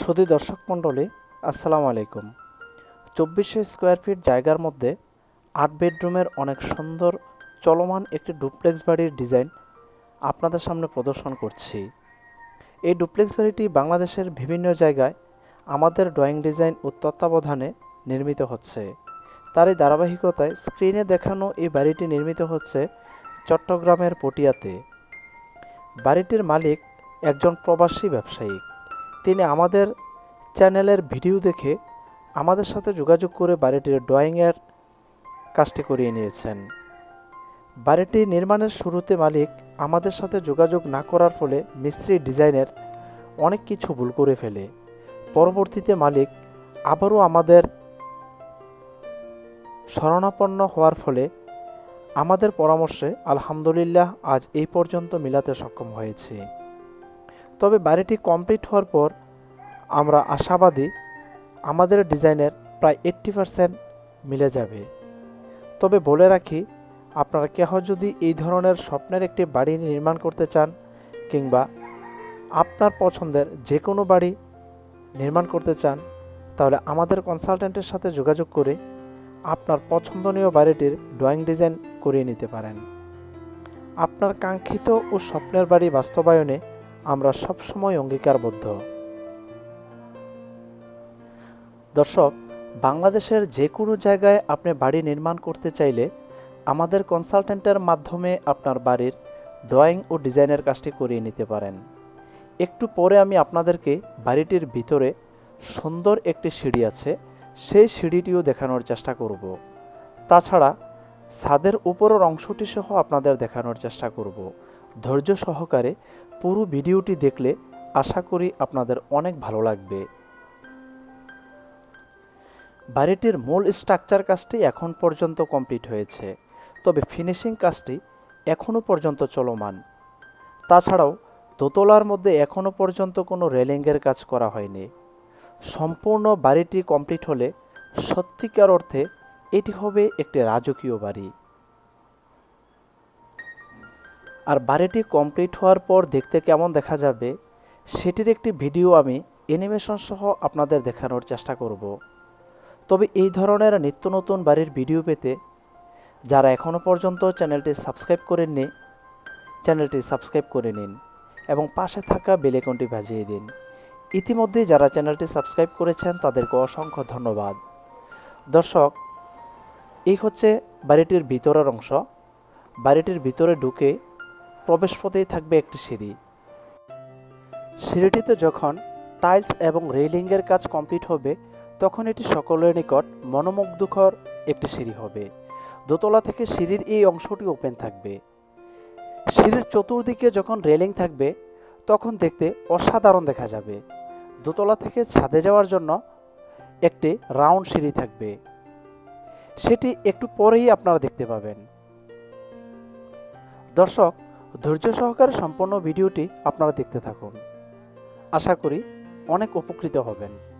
সুধী দর্শক মণ্ডলী, আসসালামু আলাইকুম। চব্বিশশো স্কোয়ার ফিট জায়গার মধ্যে আট বেডরুমের অনেক সুন্দর চলমান একটি ডুপ্লেক্স বাড়ির ডিজাইন আপনাদের সামনে প্রদর্শন করছি। এই ডুপ্লেক্স বাড়িটি বাংলাদেশের বিভিন্ন জায়গায় আমাদের ড্রয়িং ডিজাইন ও তত্ত্বাবধানে নির্মিত হচ্ছে। তারই ধারাবাহিকতায় স্ক্রিনে দেখানো এই বাড়িটি নির্মিত হচ্ছে চট্টগ্রামের পটিয়াতে। বাড়িটির মালিক একজন প্রবাসী ব্যবসায়ী। তিনি আমাদের চ্যানেলের ভিডিও দেখে আমাদের সাথে যোগাযোগ করে বাড়িটির ড্রয়িংয়ের কাজটি করিয়ে নিয়েছেন। বাড়িটি নির্মাণের শুরুতে মালিক আমাদের সাথে যোগাযোগ না করার ফলে মিস্ত্রি ডিজাইনের অনেক কিছু ভুল করে ফেলে। পরবর্তীতে মালিক আবারও আমাদের শরণাপন্ন হওয়ার ফলে আমাদের পরামর্শে আলহামদুলিল্লাহ আজ এই পর্যন্ত মিলাতে সক্ষম হয়েছি। তবে বাড়িটি কমপ্লিট হওয়ার পর আমরা আশাবাদী আমাদের ডিজাইনের প্রায় এইট্টি পারসেন্ট মিলে যাবে। তবে বলে রাখি, আপনারা কেহ যদি এই ধরনের স্বপ্নের একটি বাড়ি নির্মাণ করতে চান কিংবা আপনার পছন্দের যে কোনো বাড়ি নির্মাণ করতে চান, তাহলে আমাদের কনসালটেন্টের সাথে যোগাযোগ করে আপনার পছন্দনীয় বাড়িটির ড্রয়িং ডিজাইন করিয়ে নিতে পারেন। আপনার কাঙ্ক্ষিত ও স্বপ্নের বাড়ি বাস্তবায়নে আমরা সবসময় অঙ্গীকারবদ্ধ। দর্শক, বাংলাদেশের যে কোনো জায়গায় আপনি বাড়ি নির্মাণ করতে চাইলে আমাদের কনসালটেন্টের মাধ্যমে আপনার বাড়ির ড্রয়িং ও ডিজাইনের কাজটি করিয়ে নিতে পারেন। একটু পরে আমি আপনাদেরকে বাড়িটির ভিতরে সুন্দর একটি সিঁড়ি আছে, সেই সিঁড়িটিও দেখানোর চেষ্টা করব। তাছাড়া ছাদের উপরের অংশটি সহ আপনাদের দেখানোর চেষ্টা করব। ধৈর্য সহকারে পুরো ভিডিওটি দেখলে আশা করি আপনাদের অনেক ভালো লাগবে। বাড়িটির মূল স্ট্রাকচার কাজটি এখন পর্যন্ত কমপ্লিট হয়েছে, তবে ফিনিশিং কাজটি এখনও পর্যন্ত চলমান। তাছাড়াও, দোতলার মধ্যে এখনও পর্যন্ত কোনো রেলিংয়ের কাজ করা হয়নি। সম্পূর্ণ বাড়িটি কমপ্লিট হলে সত্যিকার অর্থে এটি হবে একটি রাজকীয় বাড়ি। আর বাড়িটি কমপ্লিট হওয়ার পর দেখতে কেমন দেখা যাবে, সেটির একটি ভিডিও আমি অ্যানিমেশন সহ আপনাদের দেখানোর চেষ্টা করব। তবে এই ধরনের নিত্য নতুন বাড়ির ভিডিও পেতে যারা এখনও পর্যন্ত চ্যানেলটি সাবস্ক্রাইব করেননি, চ্যানেলটি সাবস্ক্রাইব করে নিন এবং পাশে থাকা বেলেকনটি বাজিয়ে দিন। ইতিমধ্যে যারা চ্যানেলটি সাবস্ক্রাইব করেছেন, তাদেরকে অসংখ্য ধন্যবাদ। দর্শক, এই হচ্ছে বাড়িটির ভিতরের অংশ। বাড়িটির ভিতরে ঢুকে প্রবেশপথেই থাকবে একটি সিঁড়ি। সিঁড়িটিতে যখন টাইলস এবং রেলিংয়ের কাজ কমপ্লিট হবে, তখন এটি সকলের নিকট মনোমুগ্ধকর একটি সিঁড়ি হবে। দোতলা থেকে সিঁড়ির এই অংশটি ওপেন থাকবে। সিঁড়ির চতুর্দিকে যখন রেলিং থাকবে, তখন দেখতে অসাধারণ দেখা যাবে। দোতলা থেকে ছাদে যাওয়ার জন্য একটি রাউন্ড সিঁড়ি থাকবে। সেটি একটু পরেই আপনারা দেখতে পাবেন। দর্শক ধৈর্য সহকারে সম্পূর্ণ ভিডিওটি আপনারা দেখতে থাকুন। আশা করি অনেক উপকৃত হবেন।